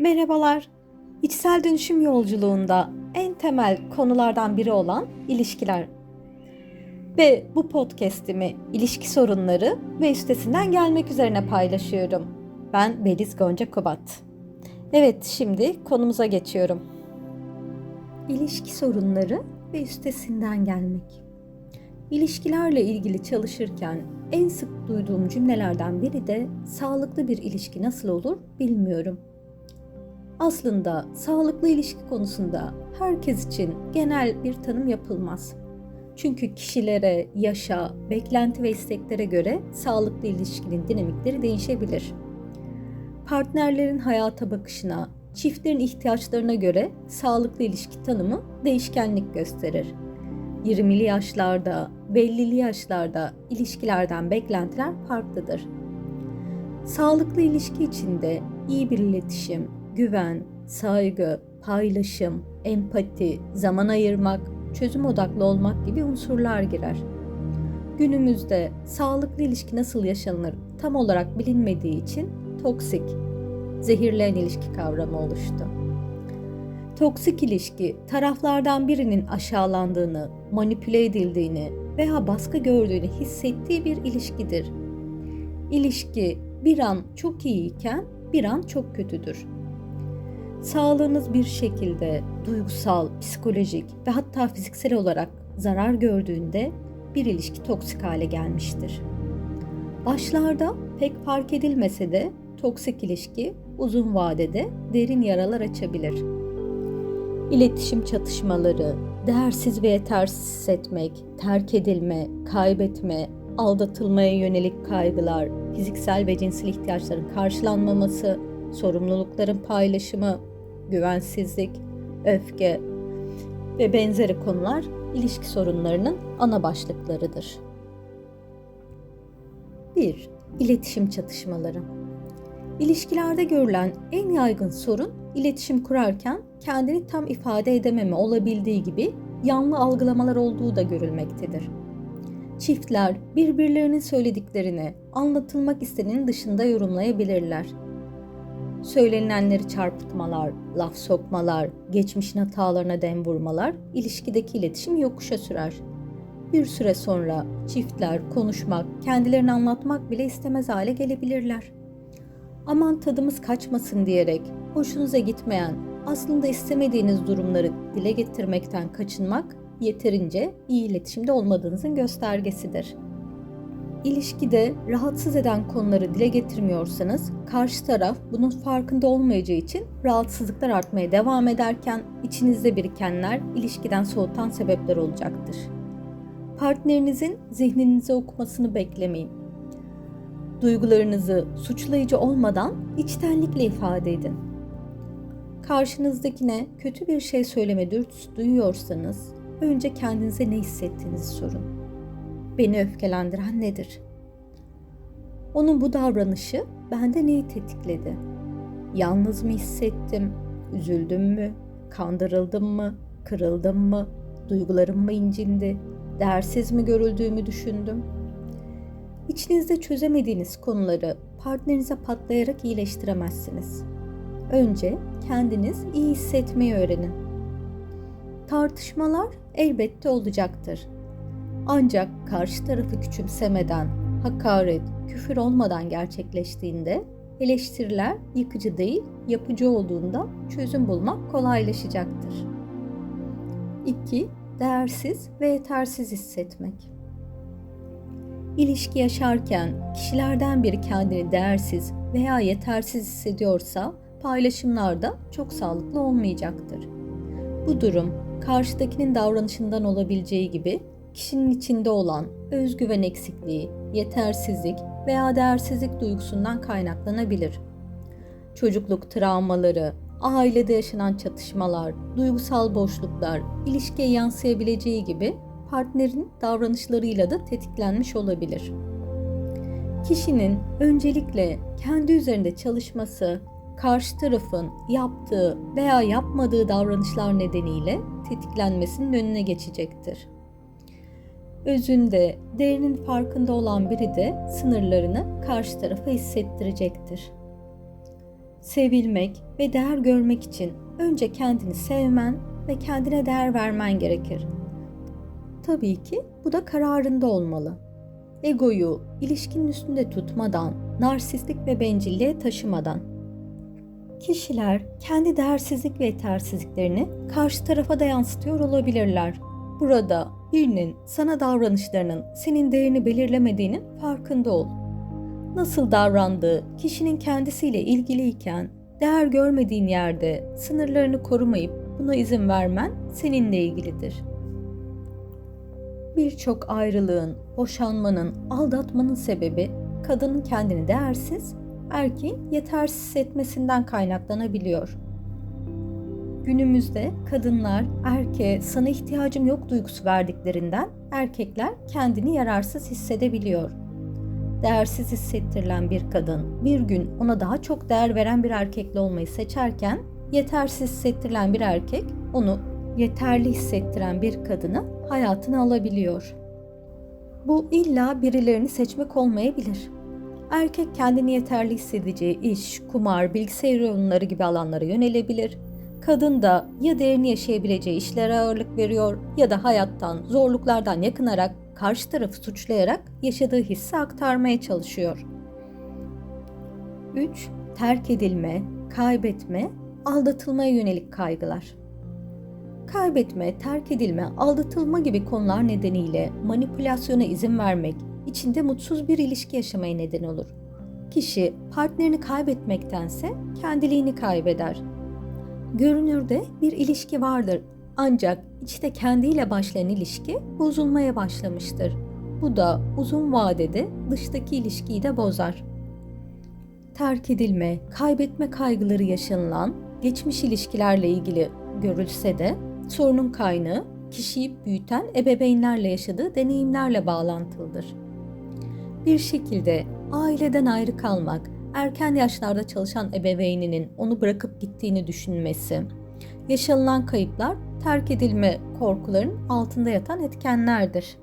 Merhabalar. İçsel dönüşüm yolculuğunda en temel konulardan biri olan ilişkiler. Ve bu podcast'imi ilişki sorunları ve üstesinden gelmek üzerine paylaşıyorum. Ben Beliz Gonca Kubat. Evet, şimdi konumuza geçiyorum. İlişki sorunları ve üstesinden gelmek. İlişkilerle ilgili çalışırken en sık duyduğum cümlelerden biri de sağlıklı bir ilişki nasıl olur bilmiyorum. Aslında sağlıklı ilişki konusunda herkes için genel bir tanım yapılmaz. Çünkü kişilere, yaşa, beklenti ve isteklere göre sağlıklı ilişkinin dinamikleri değişebilir. Partnerlerin hayata bakışına, çiftlerin ihtiyaçlarına göre sağlıklı ilişki tanımı değişkenlik gösterir. 20'li yaşlarda, bellili yaşlarda ilişkilerden beklentiler farklıdır. Sağlıklı ilişki içinde iyi bir iletişim, güven, saygı, paylaşım, empati, zaman ayırmak, çözüm odaklı olmak gibi unsurlar girer. Günümüzde sağlıklı ilişki nasıl yaşanır tam olarak bilinmediği için toksik, zehirleyen ilişki kavramı oluştu. Toksik ilişki taraflardan birinin aşağılandığını, manipüle edildiğini veya baskı gördüğünü hissettiği bir ilişkidir. İlişki bir an çok iyiyken bir an çok kötüdür. Sağlığınız bir şekilde duygusal, psikolojik ve hatta fiziksel olarak zarar gördüğünde bir ilişki toksik hale gelmiştir. Başlarda pek fark edilmese de toksik ilişki uzun vadede derin yaralar açabilir. İletişim çatışmaları, değersiz ve yetersiz hissetmek, terk edilme, kaybetme, aldatılmaya yönelik kaygılar, fiziksel ve cinsel ihtiyaçların karşılanmaması, sorumlulukların paylaşımı, güvensizlik, öfke ve benzeri konular ilişki sorunlarının ana başlıklarıdır. 1. İletişim çatışmaları. İlişkilerde görülen en yaygın sorun iletişim kurarken kendini tam ifade edememe olabildiği gibi yanlı algılamalar olduğu da görülmektedir. Çiftler birbirlerinin söylediklerini anlatılmak istenenin dışında yorumlayabilirler Söylenilenleri çarpıtmalar, laf sokmalar, geçmişin hatalarına dem vurmalar ilişkideki iletişim yokuşa sürer. Bir süre sonra çiftler konuşmak, kendilerini anlatmak bile istemez hale gelebilirler. Aman tadımız kaçmasın diyerek hoşunuza gitmeyen, aslında istemediğiniz durumları dile getirmekten kaçınmak yeterince iyi iletişimde olmadığınızın göstergesidir. İlişkide rahatsız eden konuları dile getirmiyorsanız karşı taraf bunun farkında olmayacağı için rahatsızlıklar artmaya devam ederken içinizde birikenler ilişkiden soğutan sebepler olacaktır. Partnerinizin zihninizi okumasını beklemeyin. Duygularınızı suçlayıcı olmadan içtenlikle ifade edin. Karşınızdakine kötü bir şey söyleme dürtüsü duyuyorsanız önce kendinize ne hissettiğinizi sorun beni öfkelendiren nedir? Onun bu davranışı bende neyi tetikledi? Yalnız mı hissettim? Üzüldüm mü? Kandırıldım mı? Kırıldım mı? Duygularım mı incindi? Değersiz mi görüldüğümü düşündüm? İçinizde çözemediğiniz konuları partnerinize patlayarak iyileştiremezsiniz. Önce kendiniz iyi hissetmeyi öğrenin. Tartışmalar elbette olacaktır ancak karşı tarafı küçümsemeden, hakaret, küfür olmadan gerçekleştiğinde eleştiriler yıkıcı değil, yapıcı olduğunda çözüm bulmak kolaylaşacaktır. 2. Değersiz ve yetersiz hissetmek. İlişki yaşarken kişilerden biri kendini değersiz veya yetersiz hissediyorsa paylaşımlarda çok sağlıklı olmayacaktır. Bu durum karşıdakinin davranışından olabileceği gibi kişinin içinde olan özgüven eksikliği, yetersizlik veya değersizlik duygusundan kaynaklanabilir. Çocukluk travmaları, ailede yaşanan çatışmalar, duygusal boşluklar, ilişkiye yansıyabileceği gibi partnerin davranışlarıyla da tetiklenmiş olabilir. Kişinin öncelikle kendi üzerinde çalışması, karşı tarafın yaptığı veya yapmadığı davranışlar nedeniyle tetiklenmesinin önüne geçecektir. Özünde, değerinin farkında olan biri de sınırlarını karşı tarafa hissettirecektir. sevilmek ve değer görmek için önce kendini sevmen ve kendine değer vermen gerekir. Tabii ki bu da kararında olmalı. Egoyu ilişkinin üstünde tutmadan, narsistlik ve bencilliğe taşımadan. Kişiler kendi değersizlik ve yetersizliklerini karşı tarafa da yansıtıyor olabilirler. Burada birinin sana davranışlarının senin değerini belirlemediğinin farkında ol. Nasıl davrandığı kişinin kendisiyle ilgiliyken değer görmediğin yerde sınırlarını korumayıp buna izin vermen seninle ilgilidir. Birçok ayrılığın, boşanmanın, aldatmanın sebebi kadının kendini değersiz, erkeğin yetersiz hissetmesinden kaynaklanabiliyor. Günümüzde kadınlar erkeğe sana ihtiyacım yok duygusu verdiklerinden erkekler kendini yararsız hissedebiliyor. Değersiz hissettirilen bir kadın bir gün ona daha çok değer veren bir erkekle olmayı seçerken yetersiz hissettirilen bir erkek onu yeterli hissettiren bir kadını hayatına alabiliyor. Bu illa birilerini seçmek olmayabilir. Erkek kendini yeterli hissedeceği iş, kumar, bilgisayar oyunları gibi alanlara yönelebilir. Kadın da ya değerini yaşayabileceği işlere ağırlık veriyor ya da hayattan, zorluklardan yakınarak karşı tarafı suçlayarak yaşadığı hissi aktarmaya çalışıyor. 3. Terk edilme, kaybetme, aldatılmaya yönelik kaygılar. Kaybetme, terk edilme, aldatılma gibi konular nedeniyle manipülasyona izin vermek, içinde mutsuz bir ilişki yaşamaya neden olur. Kişi partnerini kaybetmektense kendiliğini kaybeder. Görünürde bir ilişki vardır ancak içte kendiyle başlayan ilişki bozulmaya başlamıştır. Bu da uzun vadede dıştaki ilişkiyi de bozar. Terk edilme, kaybetme kaygıları yaşanılan geçmiş ilişkilerle ilgili görülse de sorunun kaynağı kişiyi büyüten ebeveynlerle yaşadığı deneyimlerle bağlantılıdır. Bir şekilde aileden ayrı kalmak, erken yaşlarda çalışan ebeveyninin onu bırakıp gittiğini düşünmesi, yaşanılan kayıplar terk edilme korkuların altında yatan etkenlerdir.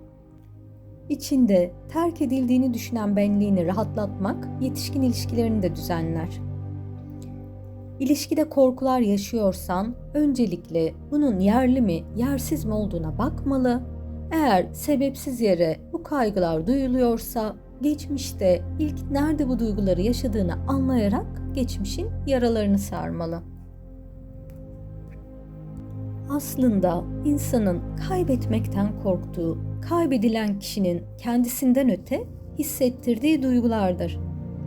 İçinde terk edildiğini düşünen benliğini rahatlatmak yetişkin ilişkilerini de düzenler. İlişkide korkular yaşıyorsan öncelikle bunun yerli mi, yersiz mi olduğuna bakmalı. Eğer sebepsiz yere bu kaygılar duyuluyorsa geçmişte ilk nerede bu duyguları yaşadığını anlayarak geçmişin yaralarını sarmalı. Aslında insanın kaybetmekten korktuğu, kaybedilen kişinin kendisinden öte hissettirdiği duygulardır.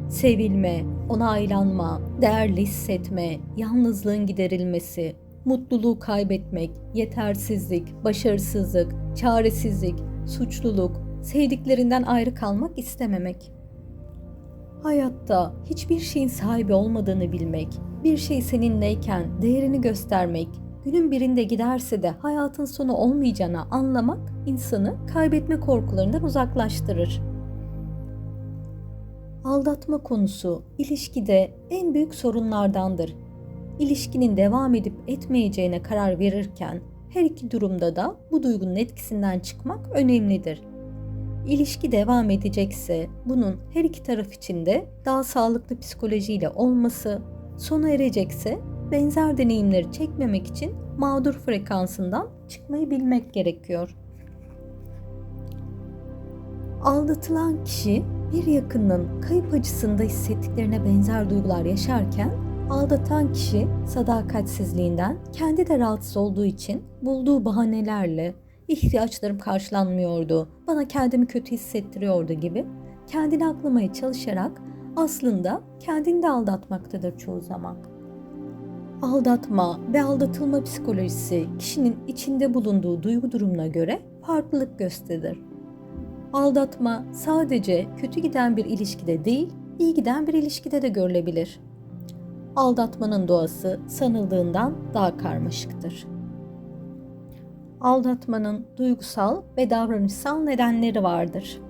Sevilme, onaylanma, değerli hissetme, yalnızlığın giderilmesi, mutluluğu kaybetmek, yetersizlik, başarısızlık, çaresizlik, suçluluk, sevdiklerinden ayrı kalmak istememek. Hayatta hiçbir şeyin sahibi olmadığını bilmek, bir şey seninleyken değerini göstermek, günün birinde giderse de hayatın sonu olmayacağını anlamak insanı kaybetme korkularından uzaklaştırır. Aldatma konusu ilişkide en büyük sorunlardandır. İlişkinin devam edip etmeyeceğine karar verirken her iki durumda da bu duygunun etkisinden çıkmak önemlidir. İlişki devam edecekse bunun her iki taraf için de daha sağlıklı psikolojiyle olması, sona erecekse benzer deneyimleri çekmemek için mağdur frekansından çıkmayı bilmek gerekiyor. Aldatılan kişi bir yakınının kayıp acısında hissettiklerine benzer duygular yaşarken aldatan kişi sadakatsizliğinden kendi de rahatsız olduğu için bulduğu bahanelerle ihtiyaçlarım karşılanmıyordu, bana kendimi kötü hissettiriyordu gibi kendini aklamaya çalışarak aslında kendini de aldatmaktadır çoğu zaman. Aldatma ve aldatılma psikolojisi kişinin içinde bulunduğu duygu durumuna göre farklılık gösterir. Aldatma sadece kötü giden bir ilişkide değil, iyi giden bir ilişkide de görülebilir. Aldatmanın doğası sanıldığından daha karmaşıktır. Aldatmanın duygusal ve davranışsal nedenleri vardır.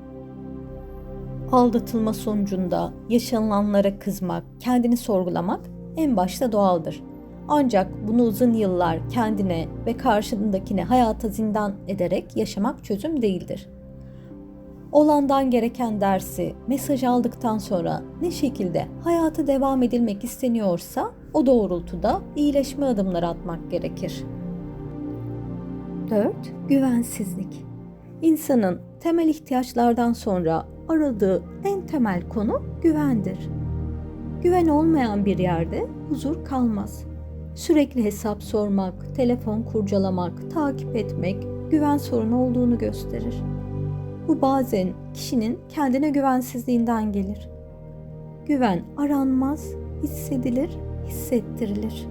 Aldatılma sonucunda yaşanılanlara kızmak, kendini sorgulamak en başta doğaldır. Ancak bunu uzun yıllar kendine ve karşındakine hayata zindan ederek yaşamak çözüm değildir. Olandan gereken dersi, mesaj aldıktan sonra ne şekilde hayata devam edilmek isteniyorsa o doğrultuda iyileşme adımları atmak gerekir. 4. Güvensizlik. İnsanın temel ihtiyaçlardan sonra aradığı en temel konu güvendir. Güven olmayan bir yerde huzur kalmaz. Sürekli hesap sormak, telefon kurcalamak, takip etmek güven sorunu olduğunu gösterir. Bu bazen kişinin kendine güvensizliğinden gelir. Güven aranmaz, hissedilir, hissettirilir.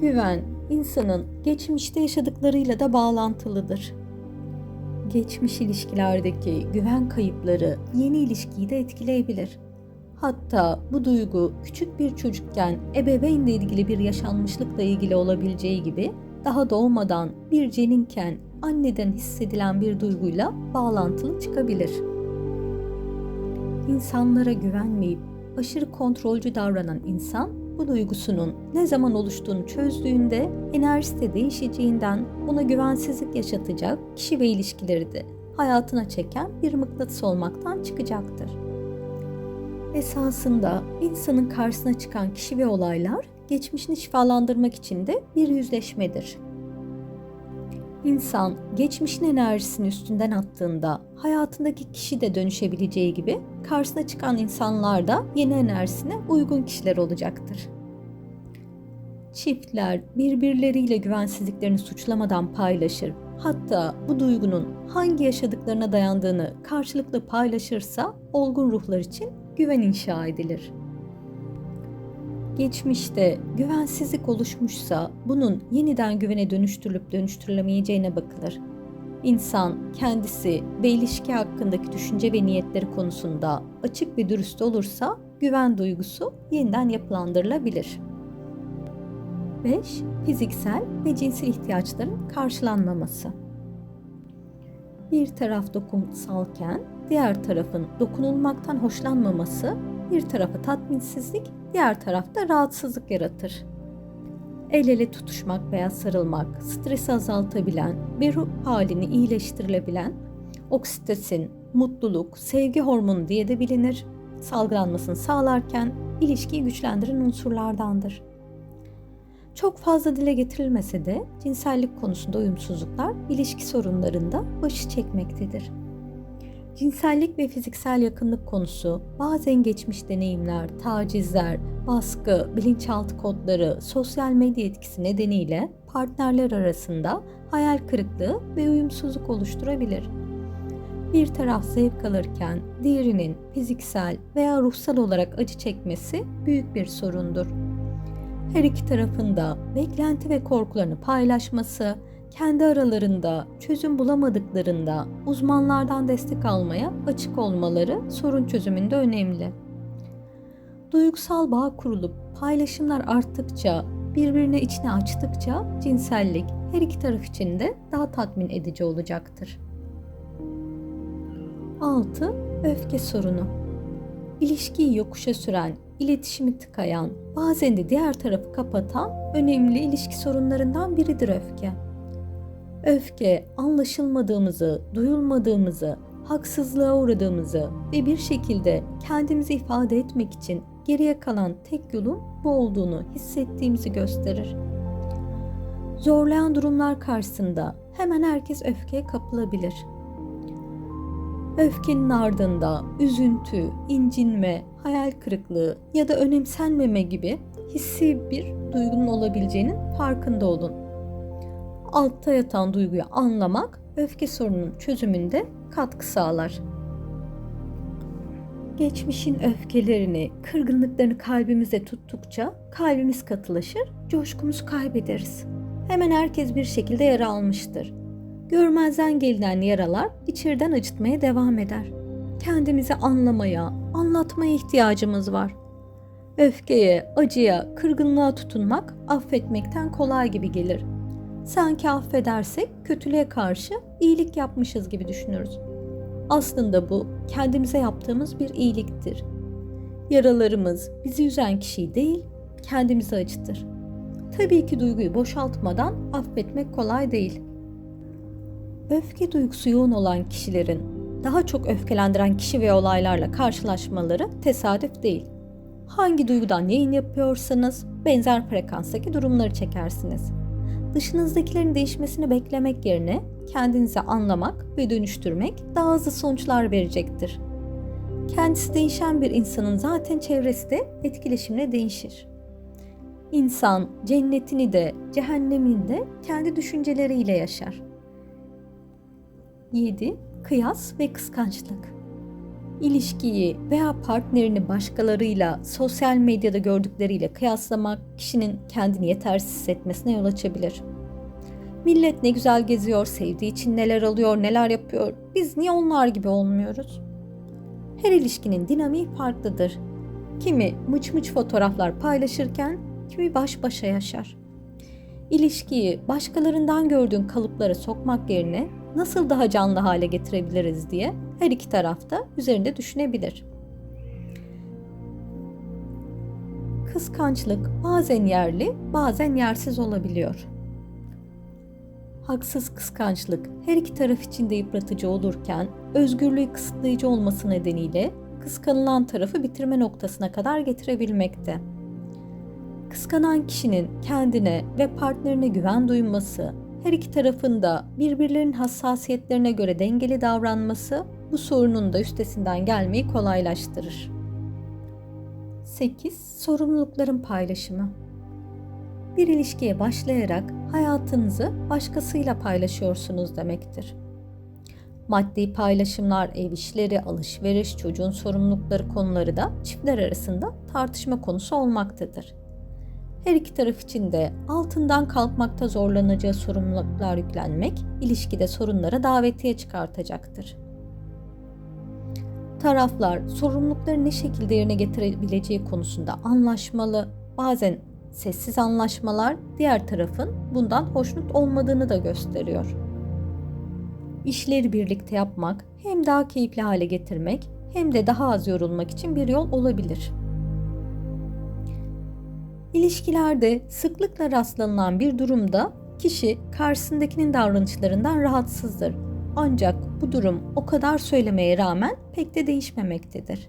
Güven insanın geçmişte yaşadıklarıyla da bağlantılıdır. Geçmiş ilişkilerdeki güven kayıpları yeni ilişkiyi de etkileyebilir. Hatta bu duygu küçük bir çocukken ebeveynle ilgili bir yaşanmışlıkla ilgili olabileceği gibi daha doğmadan bir ceninken anneden hissedilen bir duyguyla bağlantılı çıkabilir. İnsanlara güvenmeyip aşırı kontrolcü davranan insan bu duygusunun ne zaman oluştuğunu çözdüğünde enerjisi de değişeceğinden buna güvensizlik yaşatacak kişi ve ilişkileri de hayatına çeken bir mıknatıs olmaktan çıkacaktır. Esasında insanın karşısına çıkan kişi ve olaylar geçmişini şifalandırmak için de bir yüzleşmedir. İnsan geçmişin enerjisini üstünden attığında hayatındaki kişi de dönüşebileceği gibi karşısına çıkan insanlar da yeni enerjisine uygun kişiler olacaktır. Çiftler birbirleriyle güvensizliklerini suçlamadan paylaşır. Hatta bu duygunun hangi yaşadıklarına dayandığını karşılıklı paylaşırsa olgun ruhlar için güven inşa edilir geçmişte güvensizlik oluşmuşsa bunun yeniden güvene dönüştürülüp dönüştürülemeyeceğine bakılır. İnsan kendisi ve ilişki hakkındaki düşünce ve niyetleri konusunda açık ve dürüst olursa güven duygusu yeniden yapılandırılabilir. 5. Fiziksel ve cinsel ihtiyaçların karşılanmaması. Bir taraf dokunsalken diğer tarafın dokunulmaktan hoşlanmaması bir tarafa tatminsizlik, diğer tarafta rahatsızlık yaratır. El ele tutuşmak veya sarılmak, stresi azaltabilen ve ruh halini iyileştirilebilen oksitosin, mutluluk, sevgi hormonu diye de bilinir. Salgılanmasını sağlarken ilişkiyi güçlendiren unsurlardandır. Çok fazla dile getirilmese de cinsellik konusunda uyumsuzluklar ilişki sorunlarında başı çekmektedir. Cinsellik ve fiziksel yakınlık konusu bazen geçmiş deneyimler, tacizler, baskı, bilinçaltı kodları, sosyal medya etkisi nedeniyle partnerler arasında hayal kırıklığı ve uyumsuzluk oluşturabilir. Bir taraf zevk alırken diğerinin fiziksel veya ruhsal olarak acı çekmesi büyük bir sorundur. Her iki tarafın da beklenti ve korkularını paylaşması, kendi aralarında çözüm bulamadıklarında uzmanlardan destek almaya açık olmaları sorun çözümünde önemli. Duygusal bağ kurulup paylaşımlar arttıkça, birbirine içine açtıkça cinsellik her iki taraf için de daha tatmin edici olacaktır. 6. Öfke sorunu. İlişkiyi yokuşa süren, iletişimi tıkayan, bazen de diğer tarafı kapatan önemli ilişki sorunlarından biridir öfke. Öfke, anlaşılmadığımızı, duyulmadığımızı, haksızlığa uğradığımızı ve bir şekilde kendimizi ifade etmek için geriye kalan tek yolun bu olduğunu hissettiğimizi gösterir. Zorlayan durumlar karşısında hemen herkes öfkeye kapılabilir. Öfkenin ardında üzüntü, incinme, hayal kırıklığı ya da önemsenmeme gibi hissi bir duygunun olabileceğinin farkında olun altta yatan duyguyu anlamak öfke sorununun çözümünde katkı sağlar. Geçmişin öfkelerini, kırgınlıklarını kalbimize tuttukça kalbimiz katılaşır, coşkumuzu kaybederiz. Hemen herkes bir şekilde yara almıştır. Görmezden gelinen yaralar içeriden acıtmaya devam eder. Kendimizi anlamaya, anlatmaya ihtiyacımız var. Öfkeye, acıya, kırgınlığa tutunmak affetmekten kolay gibi gelir. Sanki affedersek kötülüğe karşı iyilik yapmışız gibi düşünürüz. Aslında bu kendimize yaptığımız bir iyiliktir. Yaralarımız bizi üzen kişiyi değil, kendimizi acıtır. Tabii ki duyguyu boşaltmadan affetmek kolay değil. Öfke duygusu yoğun olan kişilerin daha çok öfkelendiren kişi ve olaylarla karşılaşmaları tesadüf değil. Hangi duygudan yayın yapıyorsanız benzer frekanstaki durumları çekersiniz. Dışınızdakilerin değişmesini beklemek yerine kendinizi anlamak ve dönüştürmek daha hızlı sonuçlar verecektir. Kendisi değişen bir insanın zaten çevresi de etkileşimle değişir. İnsan cennetini de cehennemini de kendi düşünceleriyle yaşar. 7. Kıyas ve kıskançlık İlişkiyi veya partnerini başkalarıyla sosyal medyada gördükleriyle kıyaslamak kişinin kendini yetersiz hissetmesine yol açabilir. Millet ne güzel geziyor, sevdiği için neler alıyor, neler yapıyor. Biz niye onlar gibi olmuyoruz? Her ilişkinin dinamiği farklıdır. Kimi mıç mıç fotoğraflar paylaşırken kimi baş başa yaşar. İlişkiyi başkalarından gördüğün kalıplara sokmak yerine nasıl daha canlı hale getirebiliriz diye her iki tarafta üzerinde düşünebilir. Kıskançlık bazen yerli, bazen yersiz olabiliyor. Haksız kıskançlık her iki taraf için de yıpratıcı olurken özgürlüğü kısıtlayıcı olması nedeniyle kıskanılan tarafı bitirme noktasına kadar getirebilmekte. Kıskanan kişinin kendine ve partnerine güven duyması, her iki tarafın da birbirlerinin hassasiyetlerine göre dengeli davranması bu sorunun da üstesinden gelmeyi kolaylaştırır. 8. Sorumlulukların paylaşımı Bir ilişkiye başlayarak hayatınızı başkasıyla paylaşıyorsunuz demektir. Maddi paylaşımlar, ev işleri, alışveriş, çocuğun sorumlulukları konuları da çiftler arasında tartışma konusu olmaktadır. Her iki taraf için de altından kalkmakta zorlanacağı sorumluluklar yüklenmek ilişkide sorunlara davetiye çıkartacaktır. Taraflar sorumlulukları ne şekilde yerine getirebileceği konusunda anlaşmalı, bazen sessiz anlaşmalar diğer tarafın bundan hoşnut olmadığını da gösteriyor. İşleri birlikte yapmak hem daha keyifli hale getirmek hem de daha az yorulmak için bir yol olabilir. İlişkilerde sıklıkla rastlanılan bir durumda kişi karşısındakinin davranışlarından rahatsızdır. Ancak bu durum o kadar söylemeye rağmen pek de değişmemektedir.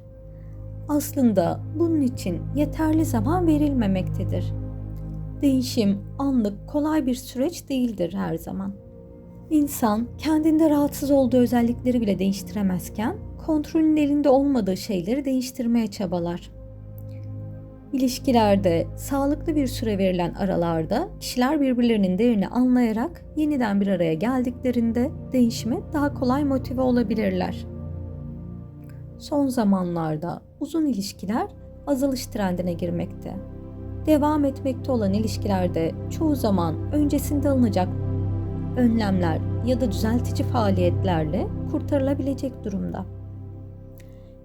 Aslında bunun için yeterli zaman verilmemektedir. Değişim anlık kolay bir süreç değildir her zaman. İnsan kendinde rahatsız olduğu özellikleri bile değiştiremezken kontrolün elinde olmadığı şeyleri değiştirmeye çabalar. İlişkilerde sağlıklı bir süre verilen aralarda kişiler birbirlerinin değerini anlayarak yeniden bir araya geldiklerinde değişime daha kolay motive olabilirler. Son zamanlarda uzun ilişkiler azalış trendine girmekte. Devam etmekte olan ilişkilerde çoğu zaman öncesinde alınacak önlemler ya da düzeltici faaliyetlerle kurtarılabilecek durumda.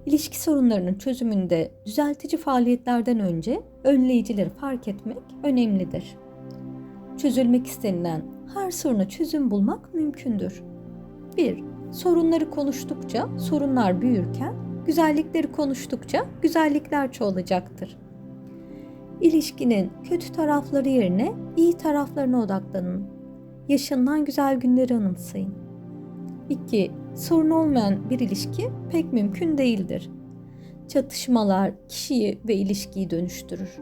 İlişki sorunlarının çözümünde düzeltici faaliyetlerden önce önleyicileri fark etmek önemlidir. Çözülmek istenilen her soruna çözüm bulmak mümkündür. 1. Sorunları konuştukça sorunlar büyürken, güzellikleri konuştukça güzellikler çoğalacaktır. İlişkinin kötü tarafları yerine iyi taraflarına odaklanın. Yaşanılan güzel günleri anımsayın. 2 sorun olmayan bir ilişki pek mümkün değildir. Çatışmalar kişiyi ve ilişkiyi dönüştürür.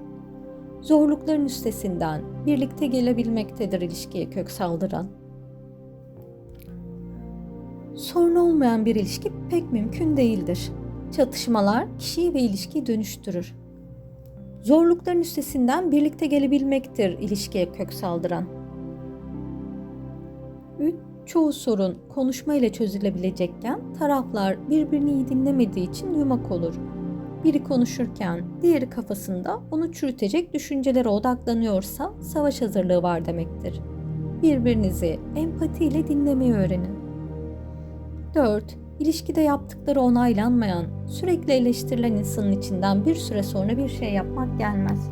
Zorlukların üstesinden birlikte gelebilmektedir ilişkiye kök saldıran. Sorun olmayan bir ilişki pek mümkün değildir. Çatışmalar kişiyi ve ilişkiyi dönüştürür. Zorlukların üstesinden birlikte gelebilmektir ilişkiye kök saldıran. 3 çoğu sorun konuşma ile çözülebilecekken taraflar birbirini iyi dinlemediği için yumak olur. Biri konuşurken diğeri kafasında onu çürütecek düşüncelere odaklanıyorsa savaş hazırlığı var demektir. Birbirinizi empatiyle dinlemeyi öğrenin. 4. İlişkide yaptıkları onaylanmayan, sürekli eleştirilen insanın içinden bir süre sonra bir şey yapmak gelmez.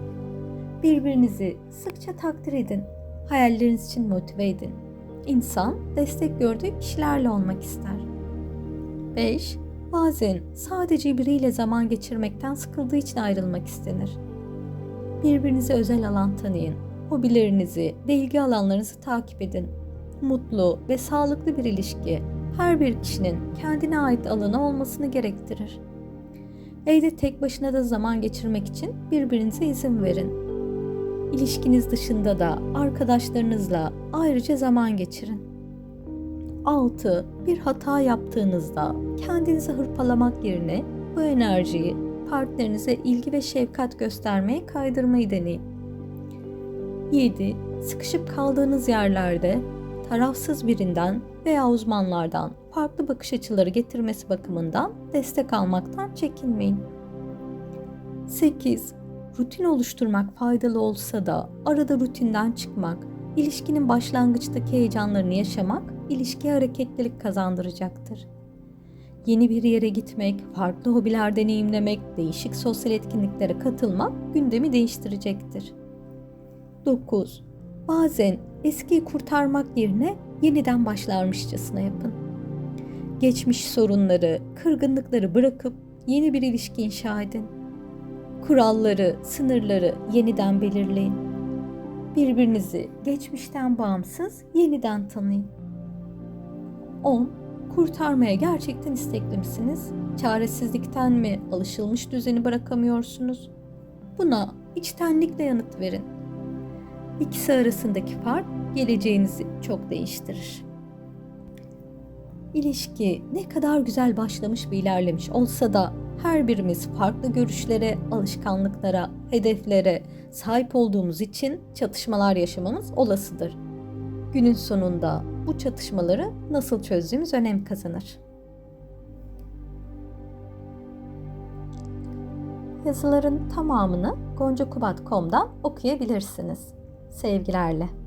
Birbirinizi sıkça takdir edin, hayalleriniz için motive edin İnsan destek gördüğü kişilerle olmak ister. 5. Bazen sadece biriyle zaman geçirmekten sıkıldığı için ayrılmak istenir. Birbirinize özel alan tanıyın. Hobilerinizi ve ilgi alanlarınızı takip edin. Mutlu ve sağlıklı bir ilişki her bir kişinin kendine ait alanı olmasını gerektirir. Evde tek başına da zaman geçirmek için birbirinize izin verin. İlişkiniz dışında da arkadaşlarınızla ayrıca zaman geçirin. 6. Bir hata yaptığınızda kendinizi hırpalamak yerine bu enerjiyi partnerinize ilgi ve şefkat göstermeye kaydırmayı deneyin. 7. Sıkışıp kaldığınız yerlerde tarafsız birinden veya uzmanlardan farklı bakış açıları getirmesi bakımından destek almaktan çekinmeyin. 8. Rutin oluşturmak faydalı olsa da arada rutinden çıkmak, ilişkinin başlangıçtaki heyecanlarını yaşamak ilişkiye hareketlilik kazandıracaktır. Yeni bir yere gitmek, farklı hobiler deneyimlemek, değişik sosyal etkinliklere katılmak gündemi değiştirecektir. 9. Bazen eskiyi kurtarmak yerine yeniden başlarmışçasına yapın. Geçmiş sorunları, kırgınlıkları bırakıp yeni bir ilişki inşa edin. Kuralları, sınırları yeniden belirleyin. Birbirinizi geçmişten bağımsız yeniden tanıyın. 10. Kurtarmaya gerçekten istekli misiniz? Çaresizlikten mi alışılmış düzeni bırakamıyorsunuz? Buna içtenlikle yanıt verin. İkisi arasındaki fark geleceğinizi çok değiştirir. İlişki ne kadar güzel başlamış ve ilerlemiş olsa da her birimiz farklı görüşlere, alışkanlıklara, hedeflere sahip olduğumuz için çatışmalar yaşamamız olasıdır. Günün sonunda bu çatışmaları nasıl çözdüğümüz önem kazanır. Yazıların tamamını goncakubat.com'dan okuyabilirsiniz. Sevgilerle.